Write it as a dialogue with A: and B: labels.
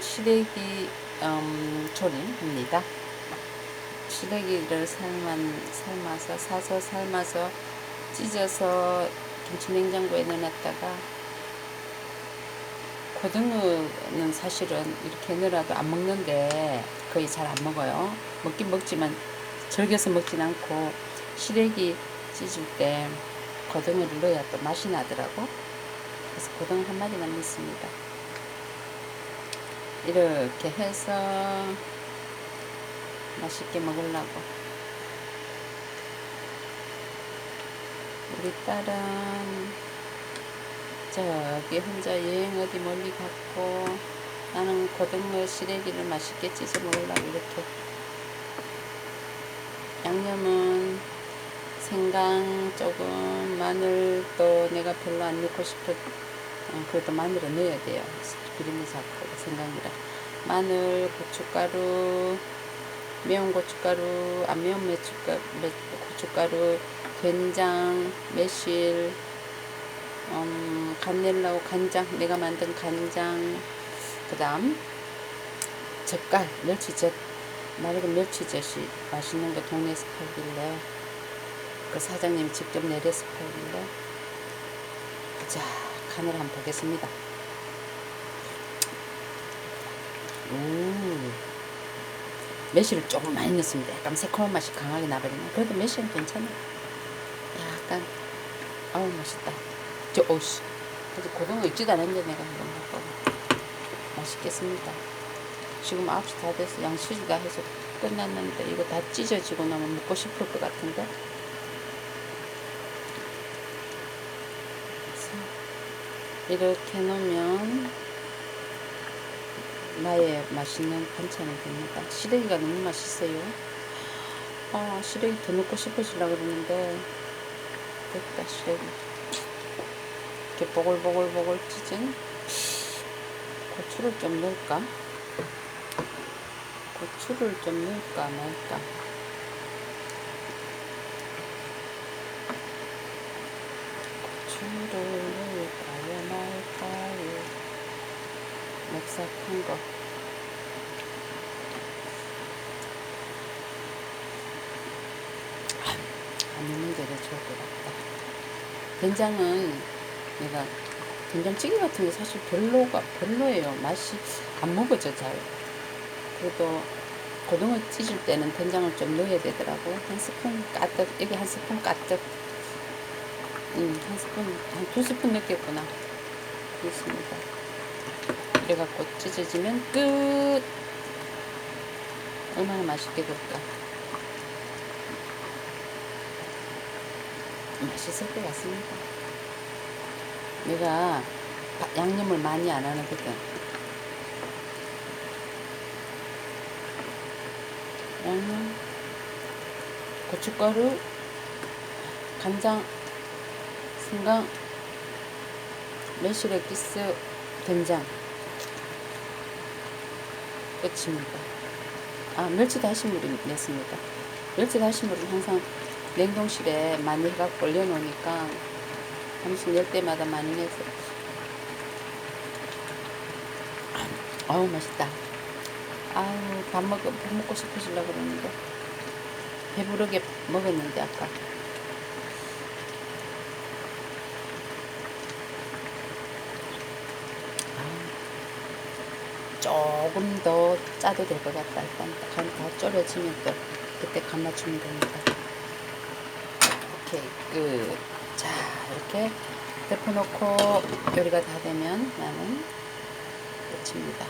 A: 시래기 음, 조림입니다. 시래기를 삶은, 삶아서 사서 삶아서 찢어서 김치 냉장고에 넣어놨다가 고등어는 사실은 이렇게 넣어도 안 먹는데 거의 잘 안 먹어요. 먹긴 먹지만 즐겨서 먹진 않고 시래기 찢을 때 고등어를 넣어야 또 맛이 나더라고. 그래서 고등어 한 마리만 넣습니다. 이렇게 해서 맛있게 먹으려고. 우리 딸은 저기 혼자 여행 어디 멀리 갔고 나는 고등어 시래기를 맛있게 찢어 먹으려고 이렇게 양념은 생강 조금 마늘 또 내가 별로 안 넣고 싶어 어, 그래도 마늘은 넣어야 돼요. 기름이 잡고 생강이라. 마늘 고춧가루 매운 고춧가루 안 매운 고춧가루, 고춧가루 된장 매실 음, 간내려고 간장 내가 만든 간장 그 다음 젓갈 멸치젓. 맑은 멸치젓이 맛있는 거 동네에서 팔길래 그 사장님이 직접 내려서 팔길래 자 간을 한번 보겠습니다. 오. 매실을 조금 많이 넣습니다. 약간 새콤한 맛이 강하게 나거든요 그래도 매실은 괜찮아 약간 아우 맛있다. 저 오씨. 아직 고등어 익지도 않았는데 내가 한번 먹고 맛있겠습니다. 지금 9시 다 돼서 양식이가 해서 끝났는데 이거 다 찢어지고 나면 먹고 싶을 것 같은데 그래서 이렇게 놓으면 나의 맛있는 반찬이 됩니다 시래기가 너무 맛있어요 아 시래기 더 넣고 싶으시려고 그러는데 됐다 시래기 이렇게 보글보글보글 찢은 고추를 좀 넣을까? 고추를 좀 넣을까 말까? 고추를 말까요? 맵싹한 거. 안 넣는 게 더 좋을 것 같다. 된장은 내가 된장찌개 같은 게 사실 별로가 별로예요. 맛이 안 먹어져 잘. 그래도 고등어 찢을 때는 된장을 좀 넣어야 되더라고. 한 스푼 까득 여기 한 스푼 까득. 음, 한 스푼 한 두 스푼 넣겠구나. 그렇습니다. 그래갖고 찢어지면 끝. 얼마나 맛있게 될까. 맛있을 것 같습니다. 내가 양념을 많이 안 하거든. 양념, 고춧가루, 간장, 생강, 매실 액 기스, 된장. 끝입니다. 아, 멸치 다시물을 냈습니다. 멸치 다시물은 항상 냉동실에 많이 해갖고 올려놓으니까 당신 낼 때마다 많이 내서 아우 맛있다 아우 밥 먹, 밥 먹고 싶으시려고 그러는데 배부르게 먹었는데 아까 조금 더 짜도 될 것 같다. 일단 간다 졸여지면 또 그때 간 맞추면 됩니다. 이렇게 끝자 이렇게 덮어놓고 요리가 다 되면 나는 끝입니다.